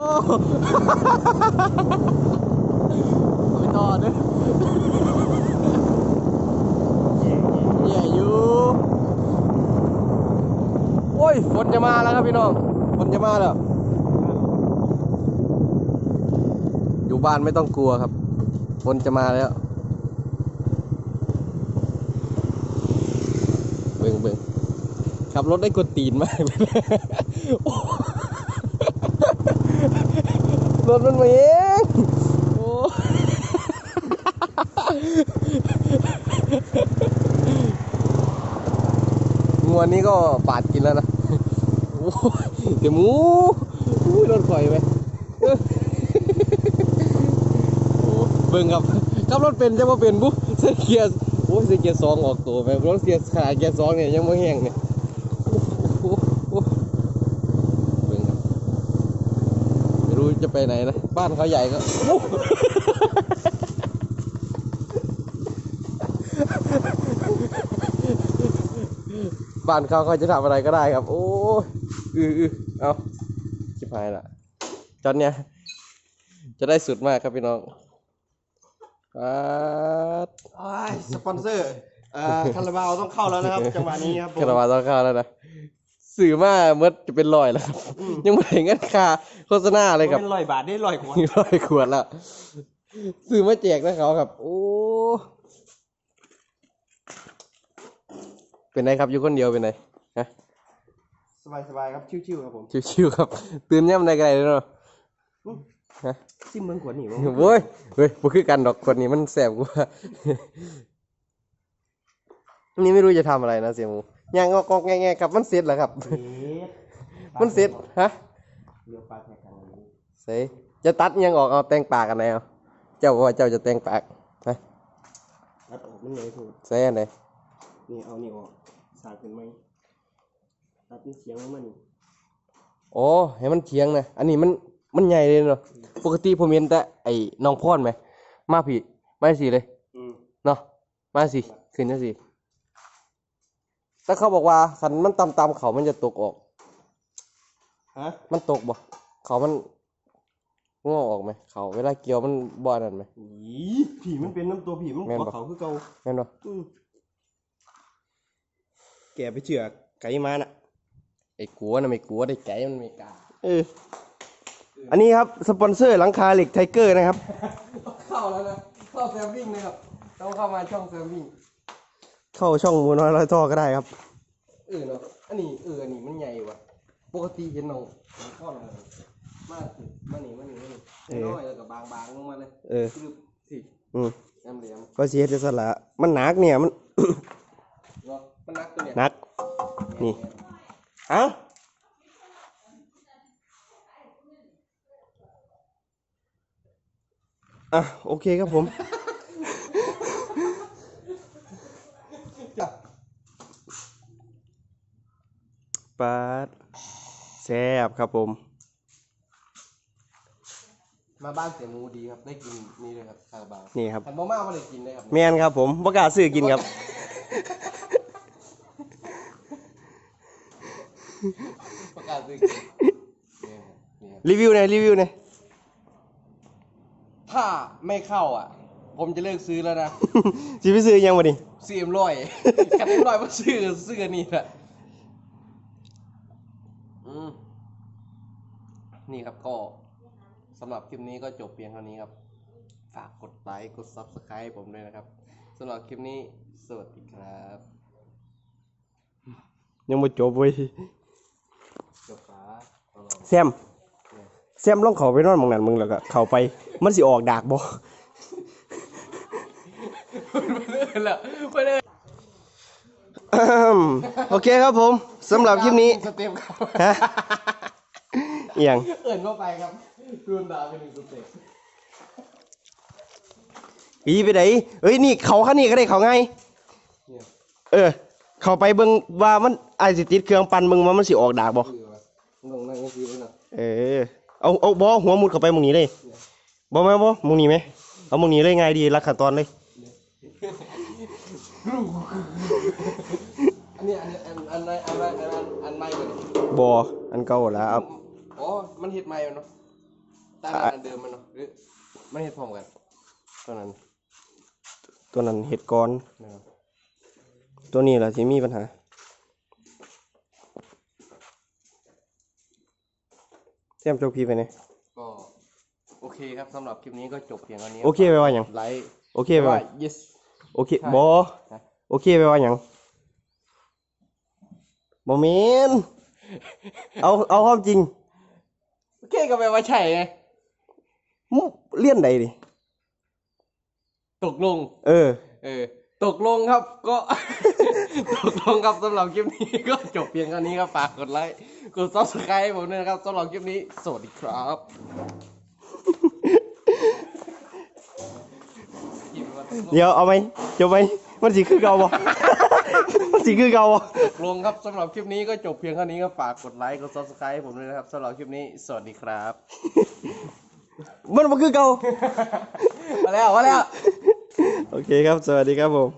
โอ้ไปต่อเด้อแย่อยู่ โอ้ย ฝนจะมาแล้วครับพี่น้อง ฝนจะมาแล้ว อยู่บ้านไม่ต้องกลัวครับ ฝนจะมาแล้ว เบิ่งเบิ่งขับรถได้กดตีนมาก รถมันมาเองโอ้งัวนี้ก็ปาดกินแล้วนะโอ้เดี๋ยวหมูอุ้ยรถข่อยไปเออโอ้เบิ่งครับขับรถเป็นจะมาเป็นบุ๊ใส่เกียร์โอ้ยใส่เกียร์สองออกตัวไปรถเสียขนาดเกียร์สองเนี่ยยังไม่แห้งเนี่ยโอ้โหโอ้โหเบิ่งครับไม่รู้ จะไปไหนนะ บ้านเขาใหญ่ก็โอ้บ้านเขาเขาจะทำอะไรก็ได้ครับ โอ้ยอืออือเอาชิบหายละจอนเนี่ย จะได้สุดมากครับพี่น้องปัดอ้ายสปอนเซอร์อ่าคาราบาวต้องเข้าแล้วนะครับ จังหวะนี้ครับผม คาราบาต้องเข้าแล้วนะ สื่อมาเมื่อจะเป็นรอยแล้วครับ ยังไม่ถึงกันค่าโฆษณาเลยครับเป็นร้อยบาทได้ร้อยกว่าร้อยขวดแล้วซื้อมาแจกนะเขาครับ โอ้เป็นไงครับอยู่คนเดียวเป็นไงฮะสบายสบายๆครับชิวๆครับผมชิวๆครับตื่นย่ำในไกลเลยเนาะฮะซิมเมืองขวดหนีมั้งโว้ยเฮ้ยบ่คือกันดอกคนนี้มันแสบกว่านี่ไม่รู้จะทำอะไรนะเสียหมู ย่างงอกๆแง่ๆครับ มันเสร็จแล้วครับ มันเสร็จฮะเรือปลาแทกกันอันนี้เสยจะตัดยังออกเอาแต่งปากกันไหนเอาเจ้าบอกว่าเจ้าจะแต่งปากนะตัดออกมันเลยถูกเสยอันไหนนี่เอานี่ออกสาดเป็นไหมตัดนี่เสียงมันนี่โอ้ให้มันเฉียงนะอันนี้มันมันใหญ่เลยเนาะปกติผมเห็นแต่ไอ้น้องพรไหมมาพี่มาสิเลยอืมเนาะมาสิขึ้นนะสิ แต่เขาบอกว่าคันมันต่ำๆเขามันจะตกออก ฮะมันตกบ่เขามันงอออกไหมเขาเวลาเกี่ยวมันบ่อนนั่นไหมอีผีมันเป็นน้ำตัวผีมันแม่นกบ่ว่าเขาคือเก่าแม่นบ่อืมแกไปเชือกไก่มาน่ะ ไอ้กลัวนะไม่กลัวได้ไก่มันไม่กล้าเออ อันนี้ครับ สปอนเซอร์หลังคาเหล็กไทเกอร์นะครับ เข้าแล้วนะเข้าแซมวิ่งนะครับต้องเข้ามาช่องแซมวิ่ง เข้าช่องหมูน้อยร้อยท่อก็ได้ครับ เออเนาะ อันนี้เอออันนี้มันใหญ่ว่ะ ปกติเห็นน้องน้องพ่อเลยมาสิมานี่มานี่มานี่เออ น้อยแล้วก็บางๆลงมาเลยเออ คือสิอืมแอมเหลี่ยมก็เสียจะสละมันหนักเนี่ยมันเนาะมันนักตัวเนี่ยหนัก นี่เอ้าอะโอเคครับผม ปาดแซ่บครับผม มาบ้านเสียหมูดีครับได้กินนี่เลยครับคาราบาวนี่ครับ แต่บ่มาไม่ได้กินเลยครับแมนครับผมประกล้าศซื้อกินครับ ประกาศซื้อกินเนี่ยครับเนี่ยครับรีวิวหน่อยรีวิวหน่อยถ้าไม่เข้าอะ ผมจะเลิกซื้อแล้วนะ สิไปซื้อยังวะนี่ซื้อเอ็มร้อยกันเอ็มร้อยมาซื้อซื้ออันนี่แหละอืม นี่ครับก็สำหรับคลิปนี้ก็จบเพียงเท่านี้ครับ ฝากกดไลค์กด subscribe ผมด้วยนะครับสำหรับคลิปนี้สวัสดีครับ ยังไม่จบเว้ยจบฟ้าตลอดแซมแซมลองเขาไปนอนหมองนั้นมึงแล้วก็เข้าไปมันสิออกดากบ่ไม่เลยไม่เลยอืมโอเคครับผมสำหรับคลิปนี้สเต็ปครับฮะ เอียงเอิ่นเข้าไปครับรูนดาวเป็นหนึ่งสเต็ปปีไปไหนเอ้ยนี่เขาคันนี้ก็ได้เขาไงเนี่ยเออ เข้าไปเบิ่งว่ามันไอายสิติดเครื่องปั่นเบิ่งว่ามันสิออกดากบ่คือว่าลงนั่งก็คือเลยนะเออเอาเอาบ่หัวมุดเข้าไปหมองนี้เลยบ่แม่นบ่หมองนี้ไหมเอาหมองนี้เลยง่ายดีรัดขั้นตอนเลยอันนี้อันนี้อันอันอันอันอันอันอันใหม่กว่านี้บ่อันเก่าแล้วเอาอ๋อ มันเห็ดใหม่เนาะตาอันเดิมมันเนาะหรือไม่เห็ดพร้อมกันตอนนั้น ตัวนั้นเห็ดก้อนนะครับตัวนี้แหละที่มีปัญหาแซมโจกพีไปเนี่ยก็โอเคครับสำหรับคลิปนี้ก็จบเพียงเท่านี้โอเคไปว่าหยังไลค์โอเคไปว่า yes โอเคใช่บอฮะโอเคไปว่าหยังบอเมนเอา เอาความจริงโอ เคก็แปลว่าใช่ไงมุเลี่ยนใดดิตกลง เออ เออ ตกลงครับก็ ตกลงครับสำหรับคลิปนี้ก็จบเพียงเท่านี้ครับฝากกดไลค์กด subscribe ให้ผมด้วยนะครับสำหรับคลิปนี้ สวัสดีครับเดี๋ยวเอาไหมจบไหมมันสิคือเก่าบ่ มันสิคือเก่าบ่ตกลงครับสำหรับคลิปนี้ก็จบเพียงเท่านี้ครับฝากกดไลค์กด subscribe ให้ผมด้วยนะครับสำหรับคลิปนี้สวัสดีครับ มันบ่คือเก่ามาแล้วมาแล้ว โอเคครับ สวัสดีครับผม